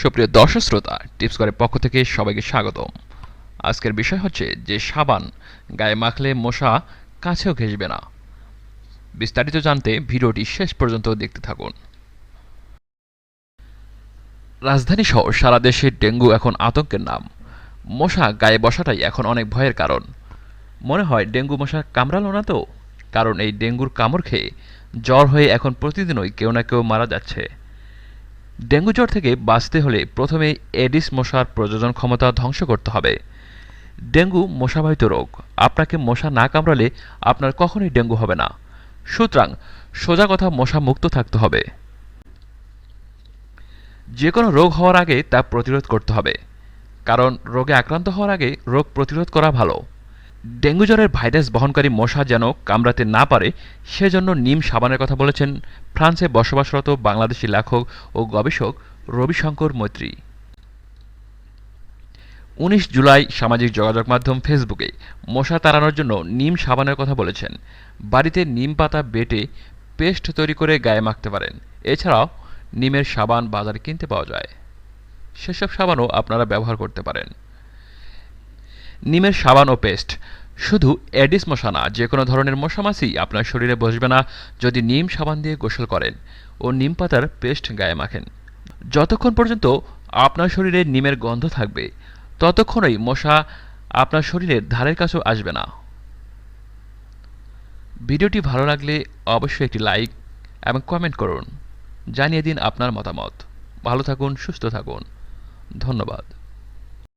সুপ্রিয় দর্শক শ্রোতা, টিপস করে পক্ষ থেকে সবাইকে স্বাগতম। আজকের বিষয় হচ্ছে যে সাবান গায়ে মাখলে মশা কাছেও ঘেসবে না। বিস্তারিত জানতে ভিডিওটি শেষ পর্যন্ত দেখতে থাকুন। রাজধানী সহ সারা দেশে ডেঙ্গু এখন আতঙ্কের নাম। মশা গায়ে বসাটাই এখন অনেক ভয়ের কারণ। মনে হয় ডেঙ্গু মশা কামড়ালো না তো? কারণ এই ডেঙ্গুর কামড় খেয়ে জ্বর হয়ে এখন প্রতিদিনই কেউ না কেউ মারা যাচ্ছে। ডেঙ্গু জ্বর থেকে বাঁচতে হলে প্রথমে এডিস মশার প্রযোজন ক্ষমতা ধ্বংস করতে হবে। ডেঙ্গু মশাবাহিত রোগ। আপনাকে মশা না কামড়ালে আপনার কখনোই ডেঙ্গু হবে না। সুতরাং সোজা কথা মশা মুক্ত থাকতে হবে। যে কোনো রোগ হওয়ার আগে তা প্রতিরোধ করতে হবে। কারণ রোগে আক্রান্ত হওয়ার আগে রোগ প্রতিরোধ করা ভালো। ডেঙ্গু জ্বরের ভাইরাস বহনকারী মশা যেন কামড়াতে না পারে, সেজন্য নিম সাবানের কথা বলেছেন ফ্রান্সে বসবাসরত বাংলাদেশি লেখক ও গবেষক রবিশঙ্কর মৈত্রী। উনিশ জুলাই সামাজিক যোগাযোগ মাধ্যম ফেসবুকে মশা তাড়ানোর জন্য নিম সাবানের কথা বলেছেন। বাড়িতে নিম পাতা বেটে পেস্ট তৈরি করে গায়ে মাখতে পারেন। এছাড়াও নিমের সাবান বাজারে কিনতে পাওয়া যায়। সেসব সাবানও আপনারা ব্যবহার করতে পারেন। নিমের সাবান ও পেস্ট। শুধু এডিস মশা না, যে কোনো ধরনের মশামাছি আপনার শরীরে বসবে না যদি নিম সাবান দিয়ে গোসল করেন ও নিম পাতার পেস্ট গায়ে মাখেন। যতক্ষণ পর্যন্ত আপনার শরীরে নিমের গন্ধ থাকবে, ততক্ষণই মশা আপনার শরীরের ধারের কাছেও আসবে না। ভিডিওটি ভালো লাগলে অবশ্যই একটি লাইক এবং কমেন্ট করুন। জানিয়ে দিন আপনার মতামত। ভালো থাকুন, সুস্থ থাকুন। ধন্যবাদ।